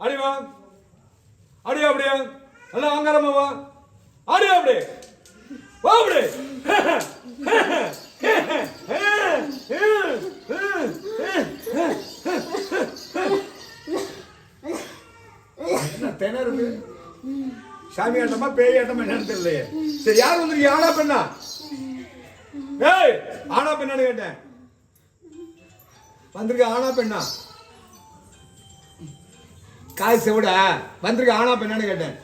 அடி வா அடியா அப்படியா. நல்லா வாங்காரமா வா. அடியா அப்படி வா அப்படியே. திணறுது? சாமி ஆட்டமா பேய் ஆட்டமா என்னன்னு தெரியலையே. சரி யார் வந்திருக்கீங்க? ஆனா பெண்ணா? ஏய் ஆனா பெண்ணான்னு கேட்டேன். வந்திருக்க ஆனா பெண்ணா? காய் செவிட. வந்திருக்க ஆனா பெண்ணான்னு கேட்டேன்.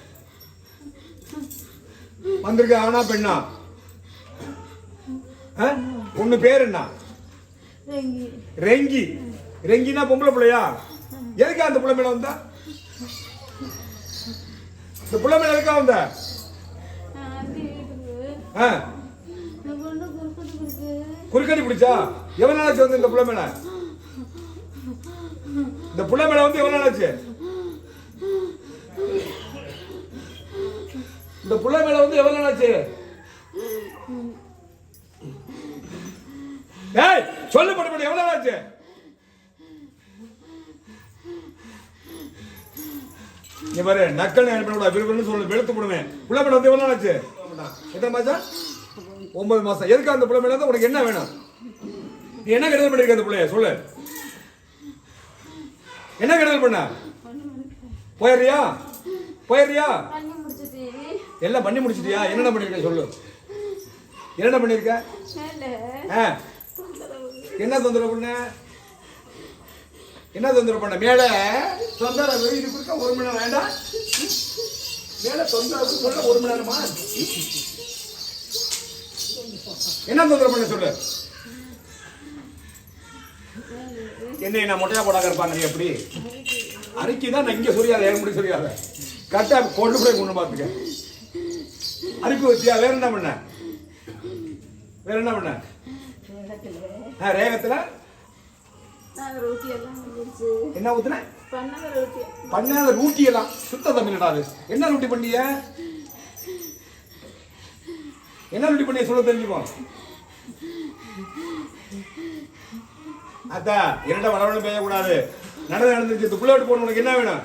வந்திருக்க ஆனா பெண்ணா? உன்னு பேர் என்ன? ரெங்கி. ரெங்கி. ரெங்கினா பொம்பளை பிள்ளையா? எதுக்கா அந்த பிள்ளை மேல வந்தா? இந்த பிள்ளை மேல எதுக்கா வந்த? குறுக்கடி பிடிச்சா எவ்வளவு நாளாச்சு வந்து இந்த பிள்ளை மேல? இந்த பிள்ளை மேல வந்து எவ்வளவு நாளாச்சு? இந்த புள்ள மேல வந்து எவ்வளவு நாளாச்சு ஏய் சொல்லு பட்டு பட்டு எவ்வளவு நாளாச்சு நீ பாரு நக்கல் அனுப்பிட விருப்பம்னு சொல்லு வெளுத்து போடுவேன். புள்ள மேல வந்து எவ்வளவு நாளாச்சு எத்தனை மாசம்? ஒன்பது மாசம். எதுக்கு அந்த புள்ள மேல இருந்து உனக்கு என்ன வேணும்? நீ என்ன கெடுதல் பண்ணிருக்க அந்த பிள்ளைய? சொல்லு. என்ன கெடுதல் பண்ண? போயிடுறியா? போயிடுறியா? எல்லாம் பண்ணி முடிச்சிட்டியா? என்னென்ன பண்ணிருக்க சொல்லு. என்னென்ன ஆ, என்ன தொந்தரவு பண்ண? என்ன தொந்தரவு பண்ண? மேல. தொந்தரவு இது கொடுக்க ஒரு மணி நேரம். வேண்டாம் மேல தொந்தரவு சொல்ல ஒரு மணி நேரமா? என்ன தொந்தரவு பண்ண சொல்லு? என்ன நான் மொட்டையா போடாத இருப்பாங்க நீ எப்படி? அறிக்கை தான் நான் இங்க சொல்லியாத ஏன் முடி சொல்லியாத கரெக்டா கொண்டு போய் கொண்டு பார்த்துக்க. அரிப்பு வச்சியா வேற என்ன பண்ண? வேற என்ன பண்ண? ரேகத்துல? என்ன ஊத்துன? பண்ணாத ரொட்டி எல்லாம். சுத்த தமிழ்டா என்ன ரூட்டி பண்ணிய? என்ன ரூட்டி பண்ணிய சொல்ல தெரிஞ்சுப்போம் அத்தா இரண்ட வளவளம் பேசக்கூடாது. நடந்து நடந்துச்சு இந்த புள்ள விட்டு போன உனக்கு என்ன வேணும்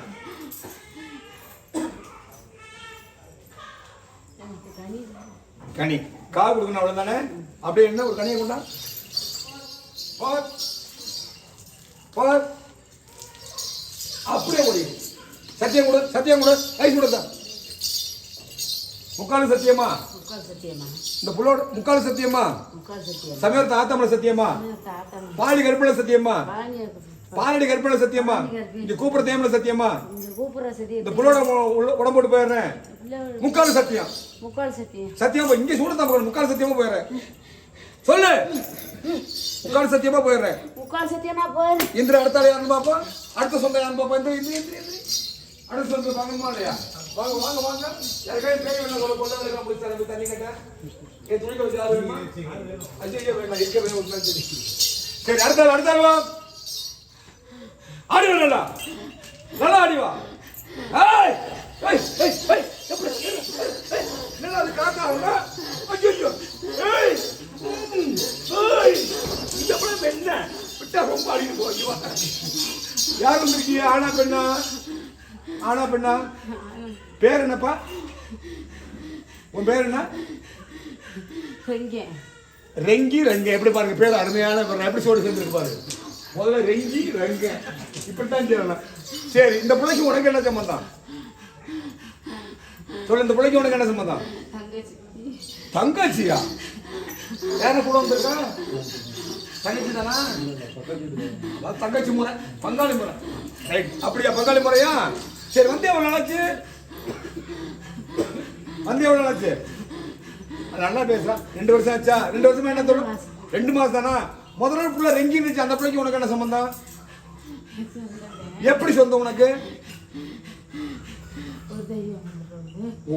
எனக்கு தனி கனி. காவு கொடுக்கணும் அவ்வளவுதானே? அப்படியே என்ன ஒரு கனியை கொண்டா. போர். போர். அப்படியே முடியும் சத்தியம் கொடு சத்தியம் கொடு. ஐஸ் கொடுத்தா முக்கால் சத்தியமா? முக்கால் சத்தியமா? இந்த புள்ளோட முக்கால் சத்தியமா? சமயத்தை ஆத்தமல சத்தியமா? பாலி கருப்பில சத்தியமா. பாலடி கருப்பில சத்தியமா? இந்த கூப்பிட தேமல சத்தியமா? இந்த புள்ளோட உடம்பு போட்டு போயிடுறேன். முக்கால் சத்தியம். முக்கால் சத்தியம். சத்தியமா இங்க சூடத்தான் பார்க்கணும் முக்கால் சத்தியமா போயிடுறேன். சொல்லு. முக்கால் சத்தியமா போயிடுறேன். முக்கால் சத்தியமா போயிரு. இந்திர அடுத்த ஆள் யாருன்னு பாப்பா அடுத்த சொந்த யாருன்னு பாப்பா இந்த இந்த இந்த இந்த. அடுத்த சொந்த வாங்கணுமா இல்லையா? வாங்க வாங்க வாங்க. யாருக்காவது பேர் வேணும் சொல்ல வேணும் போய் தரம்பு தண்ணி கட்ட. ஏ துணி யாரு வேணுமா? அஜய் வேணும் இருக்க வேணும் சரி சரி அடுத்த ஆள் அடுத்த ஆள் வா. ஆடி நல்லா. நல்லா ஆடி வா. ஏய் ஏய் ஏய் ஏய் என்னடா அது காக்கா அவங்க ஐயோ ஏய் ஏய் படம் என்ன? விட்டா ரொம்ப அடிக்க போய் வா. யார் வந்திருக்கீங்க ஆனா பெண்ணா? ஆனா பெண்ணா? பேர் என்னப்பா? உன் பேர் என்ன? ரெங்கி. ரெங்க எப்படி பாருங்க பேர் அருமையான எபிசோடு சேர்ந்துருக்கு பாரு. முதல்ல ரெங்கி ரெங்க. இப்படித்தான் சொல்லணும் சரி இந்த பிள்ளைக்கு உனக்கு என்ன சம்பந்தம்? சொல்லு இந்த பிள்ளைக்கு உனக்கு என்ன தங்கச்சி. தங்கச்சியா? யார கூட வந்திருக்கா? தங்கச்சி தானா? தங்கச்சி முறை பங்காளி முறை. ரைட் அப்படியா பங்காளி முறையா? சரி வந்து எவ்வளவு நாளாச்சு? வந்து எவ்வளவு நாளாச்சு? நல்லா பேசுறான் ரெண்டு வருஷம் ஆச்சா? ரெண்டு வருஷமா என்ன தோணும் ரெண்டு மாசம் தானா? முதல் நாள் புள்ள ரெங்கி இருந்துச்சு அந்த பிள்ளைக்கு உனக்கு என்ன சம்பந்தம்? எப்படி சொந்தம் உனக்கு?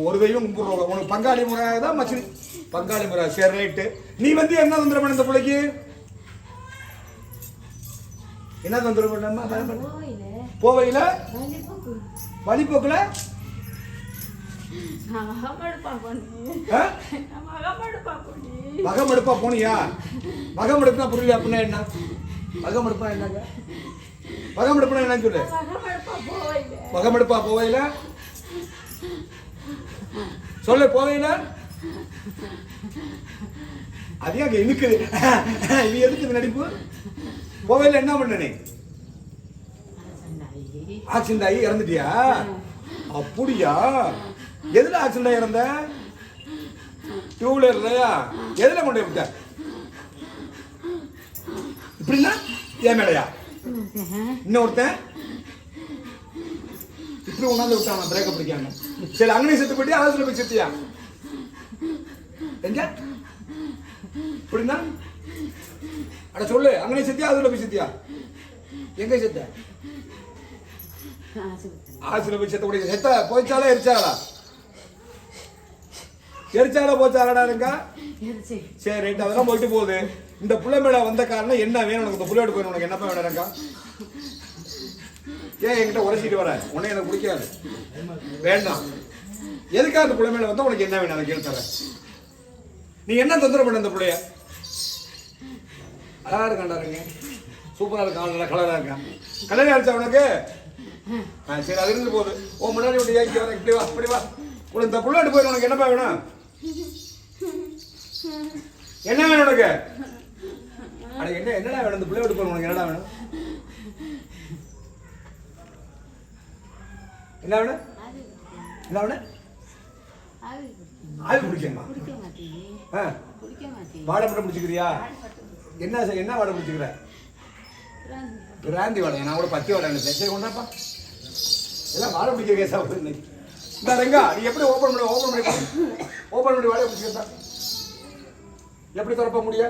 ஒரு தெய்வம் கும்பிடுறோம். உனக்கு பங்காளி முறை தான் மச்சினி? பங்காளி முறை. சரி ரைட்டு. நீ வந்து என்ன தொந்தரவு பண்ண இந்த பிள்ளைக்கு? என்ன தொந்தரவு பண்ணமா போவையில. வழிபோக்கு வழிபோக்குல நான் மகமெடுப்பா பொண்ணு ஆ? நான் மகமெடுப்பா பொண்ணு வகமெடுப்பா போனியா வகமெடுப்புனா புரியல அப்படின்னா என்ன? வகமெடுப்பா என்னங்க? வகமெடுப்புனா என்னன்னு சொல்லு. வகமெடுப்பா போவையில சொல்லு போவையில அது அங்க இழுக்குது இது எதுக்கு இந்த நடிப்பு? போவையில என்ன பண்ண நீ? ஆகி இறந்துட்டியா? அப்படியா? எதுல ஆக்சிடென்ட் ஆகி இறந்த? டூ வீலர்லயா எதுல கொண்டு போய் விட்ட? இப்படின்னா ஏன் மேலையா? இன்னொருத்தன் இப்படி கொண்டாந்து விட்டான் பிரேக்கப் பிடிக்காம. சரி அங்கனே செத்து போயிட்டு ஆஸ்ல போய் செத்தியா எங்க? இப்படின்னா? அட சொல்லு அங்கனே செத்தியா? அதுல போய் செத்தியா? எங்க செத்த? ஆஸ்ல போய் செத்த கூடிய செத்த போய்ச்சாலா எரிச்சாளா? எரிச்சாலா போச்சாலடா இருங்க சரி ரைட் அதெல்லாம் போயிட்டு போகுது. இந்த புள்ள மேல வந்த காரணம் என்ன வேணும் உனக்கு? இந்த புள்ளையோட போய் உனக்கு என்னப்பா வேணும் எனக்கா ஏன் என்கிட்ட உரைச்சிட்டு வர? உன்னை எனக்கு பிடிக்காது. வேண்டாம். எதுக்காக அந்த புள்ள மேல வந்தா உனக்கு என்ன வேணும்? எனக்கு தரேன் நீ என்ன தொந்தரவு பண்ண அந்த புள்ளைய? அழகா இருக்காண்டாருங்க சூப்பரா இருக்கான் நல்லா கலரா இருக்கான். கல்யாணம் ஆயிடுச்சா உனக்கு? சரி அது இருந்து போகுது. உன் முன்னாடி இப்படி வா இப்படி வா. உனக்கு இந்த புள்ளாட்டு போய் உனக்கு என்னப்பா வேணும்? என்ன வேணும் உனக்கு? அட என்ன என்னடா வேணும்? இந்த பிள்ளையோட போய் உனக்கு என்னடா வேணும்? என்ன வேணும்? என்ன வேணும்? ஆள் பிடிக்கணுமா? மட்டும் பிடிச்சிக்கிறியா? என்ன என்ன வாடை பிடிச்சிக்கிற? பிராந்தி. வாடை நான் கூட பத்தி வாடை நினைச்சேன். சரி கொண்டாப்பா. எல்லாம் வாடை பிடிக்க கேஸா வருது இன்னைக்கு. இந்த ரெங்கா நீ எப்படி ஓபன் பண்ணி ஓபன் பண்ணி ஓபன் பண்ணி வேலையை பிடிச்சிக்கிறதா எப்படி திறப்ப முடிய?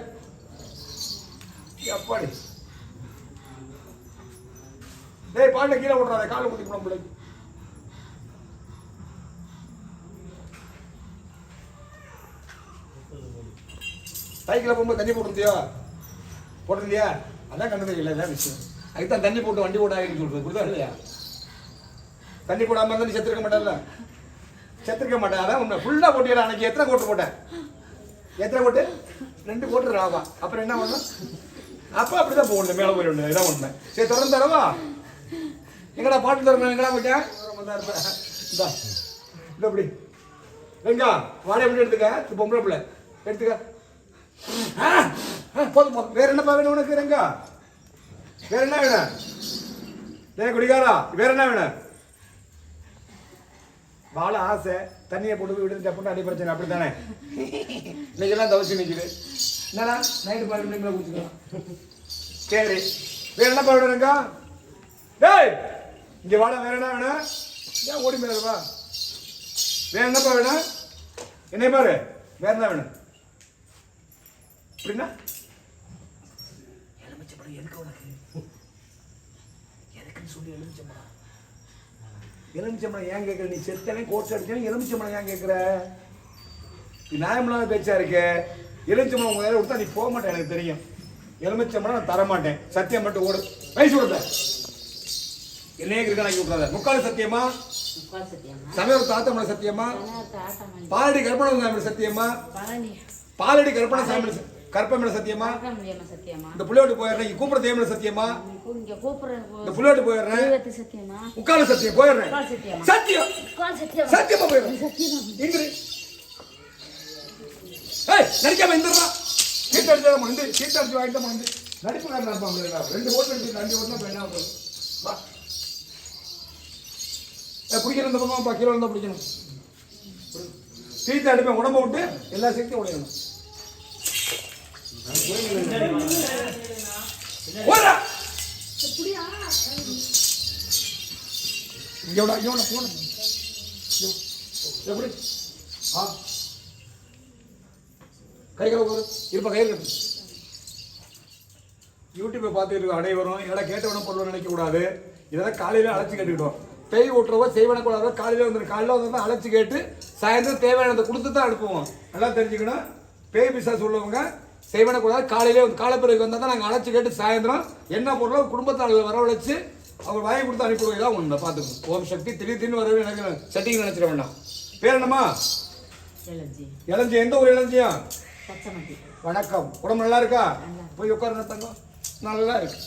எப்படி? டேய் பாண்ட கீழே விட்றாத காலை முடி போட பிள்ளைக்கு. சைக்கிளில் போகும்போது தண்ணி போட்டுருந்தியோ? போட்டிருந்தியா? அதான் கண்டது இல்லை விஷயம். அதுக்கு தான் தண்ணி போட்டு வண்டி ஓட ஆகிட்டு சொல்றது புரியுதா இல்லையா? தண்ணி போடாம இருந்தா நீ செத்துருக்க மாட்டேன்ல செத்துருக்க மாட்டேன். அதான் உண்மை ஃபுல்லாக போட்டியடா அன்னைக்கு எத்தனை கோட்டு போட்டேன்? எத்தனை கோட்டு? ரெண்டு கோட்டு ராவா. அப்புறம் என்ன பண்ணணும் அப்போ அப்படிதான் போகணும் மேலே போயிடணும் இதான் உண்மை. சரி தொடர்ந்து தரவா? எங்கடா பாட்டு தரணும் எங்கடா போயிட்டேன் இந்தா இந்தா இந்த அப்படி வெங்கா வாடகை எப்படி எடுத்துக்க. பொம்பளை பிள்ளை. எடுத்துக்க. போதும் போதும். வேற என்னப்பா வேணும் உனக்கு ரெங்கா வேற என்ன வேணும்? டேய் குடிகாரா வேற என்ன வேணும்? வாழ ஆசை தண்ணியை போட்டு போய் விடுறது பொண்ணு அடி பிரச்சனை அப்படித்தானே? இன்னைக்கு எல்லாம் தவச்சு நிக்குது. என்னடா? நைட்டு பதினொன்று மணிக்கு குடிச்சுக்கலாம் சரி. வேற என்ன வேணுங்க டேய்! இங்கே வாடா வேற என்ன வேணும்? ஏன் ஓடி மேல வா. வேற என்னப்பா வேணும்? என்னை பாரு. வேற என்ன வேணும்? அப்படின்னா? எலுமிச்சப்படம் எனக்கு உனக்கு? எனக்குன்னு சொல்லி எலுமிச்சப்படம் எலுமிச்சம்பழம் ஏன் கேட்குற? நீ செத்தனை கோர்ஸ் அடிச்சவன் எலுமிச்சம்பழம் ஏன் கேட்குற? நீ நியாயமில்லாத பேச்சா இருக்கு? எலுமிச்சம்பழம் உங்க கொடுத்தா நீ போக மாட்டேன் எனக்கு தெரியும். எலுமிச்சம்பழம் நான் தர மாட்டேன் சத்தியம் மட்டும் ஓடு. வயசு கொடுத்த. என்னையே இருக்க நான் விட்றாத முக்கால் சத்தியமா? சமையல் தாத்தமலை சத்தியமா? பாலடி கற்பனை சாமி சத்தியமா? பாலடி. கற்பனை சாமி கற்பமேல சத்தியமா? இந்த புள்ளையோட்டு போயிடுறேன். இங்க கூப்பிட தேமல சத்தியமா? இந்த புள்ளையோட்டு போயிடுறேன். உட்கார சத்தியம்? போயிடுறேன். சத்தியமா? சத்தியம். போயிடுறேன். இங்கிரு ஏய் நடிக்காம இந்திரா சீட் அடிச்சா வந்து சீட் அடிச்சு வாங்கிட்டு வந்து நடிப்புக்காரன் இருப்பாங்க ரெண்டு ஓட்டு அடிச்சு ரெண்டு ஓட்டு என்ன ஆகும்? வா. ஏ பிடிக்கணும் இந்த பக்கம் கீழே இருந்தால் பிடிக்கணும் சீட்டை அடிப்பேன் உடம்ப விட்டு எல்லா சீட்டையும் உடையணும். ஓடுறா இங்க விட இங்க போன எப்படி ஆ கை கழுவு போது கையில் கட்டு யூடியூப்பை பார்த்துட்டு இருக்க அனைவரும் இதெல்லாம் கேட்டவனும் பொருள் நினைக்க கூடாது இதெல்லாம் காலையில் அழைச்சி கேட்டுக்கிட்டோம் பேய் ஓட்டுறவோ செய்வன கூடாதோ காலையில் வந்து காலையில் வந்து அழைச்சி கேட்டு சாயந்தரம் தேவையானதை கொடுத்து தான் அனுப்புவோம் நல்லா தெரிஞ்சுக்கணும் பேய் பிசாஸ் உள்ளவங்க செய்வன கூடாது காலையிலே வந்து காலப்பிறகு வந்தால் தான் நாங்கள் அழைச்சி கேட்டு சாயந்தரம் என்ன பொருளோ குடும்பத்தாளர்களை வரவழைச்சு அவர் வாங்கி கொடுத்து அனுப்பிவிடுவோம் இதான் உண்மை பார்த்துக்கணும் ஓம் சக்தி திடீர் திடீர்னு வரவே எனக்கு செட்டிங் நினைச்சிட வேண்டாம். பேர் என்னம்மா? இளஞ்சி. எந்த ஊர் இளஞ்சியா? வணக்கம். உடம்பு நல்லா இருக்கா. போய் உட்காருங்க தங்கம். நல்லா இருக்கு.